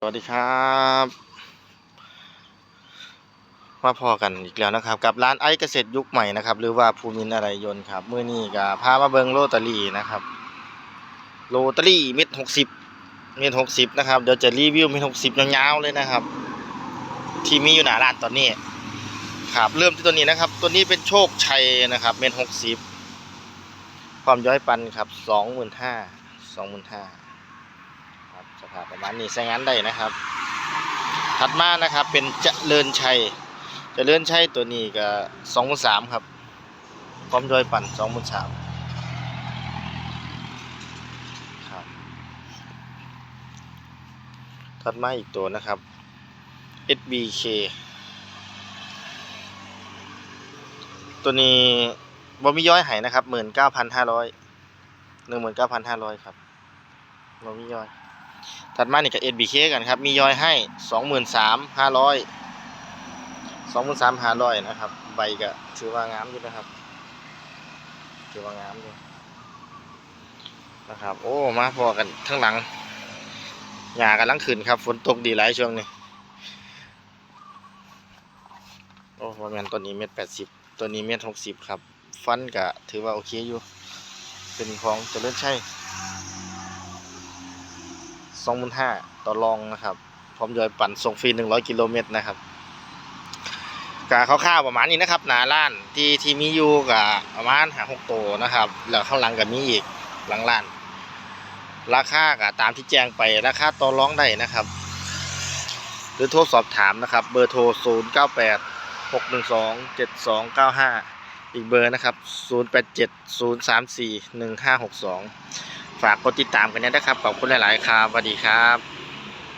สวัสดีครับ มาพอกันอีกแล้วนะครับ กับร้านไอซ์เกษตรยุคใหม่นะครับ หรือว่าภูมินอะไรยนต์ครับมื้อนี้ก็พามาเบิงโรตารี่นะครับโรตารี่เม็ดหกสิบเม็ดหกสิบนะครับเดี๋ยวจะรีวิวเม็ดหกสิบยาวๆเลยนะครับ ที่มีอยู่หนาร้านตอนนี้ครับเริ่มที่ตัวนี้นะครับ ตัวนี้เป็นโชคชัยนะครับ เม็ดหกสิบความย้อยปันครับสองหมื่นห้าสองหมื่นห้า สภาพประมาณนี้ใช้งานได้นะครับ ถัดมานะครับเป็นเจริญชัยเจริญชัยตัวนี้ก็สองพันสามครับพร้อมด้วยปั่นสองพันสามครับถัดมาอีกตัวนะครับ SBK ตัวนี้บ่มีย้อยไหนะครับหมื่นเก้าพันห้าร้อยหนึ่งหมื่นเก้าพันห้าร้อยครับบ่มีย้อย ถัดมานี่กับ SBK กันครับ มียอยให้สองหมื่นสามห้าร้อยสองหมื่นสามห้าร้อยนะครับ ใบก็ถือว่างามอยู่นะครับ ถือว่างามอยู่นะครับ โอ้ มาพอกันทั้งหลังหญ้ากำลังขึ้นครับ ฝนตกดีหลายช่วงนี้ โอ้ประมาณตัวนี้เม็ดแปดสิบตัวนี้เม็ดหกสิบครับ ฟันก็ถือว่าโอเคอยู่ เป็นของเจริญชัย องหมื่นห้าต่อรองนะครับ พร้อมยอยปั่นส่งฟรีหนึ่งร้อยกิโลเมตรนะครับกาคร่าวๆประมาณนี้นะครับหนาล้านที่ที่มีอยู่กับประมาณหาหกตัวนะครับแล้วข้างหลังก็มีอีกหลังล้าน ราคาก็ตามที่แจ้งไปราคาต่อรองได้นะครับ หรือโทรสอบถามนะครับ เบอร์โทร 0 9 8 6 1 2 7 2 9 5 อีกเบอร์นะครับ 0 8 7 0 3 4 1 5 6 2 ฝากกดติดตามกันนะครับ ขอบคุณหลาย ๆ ครับสวัสดีครับ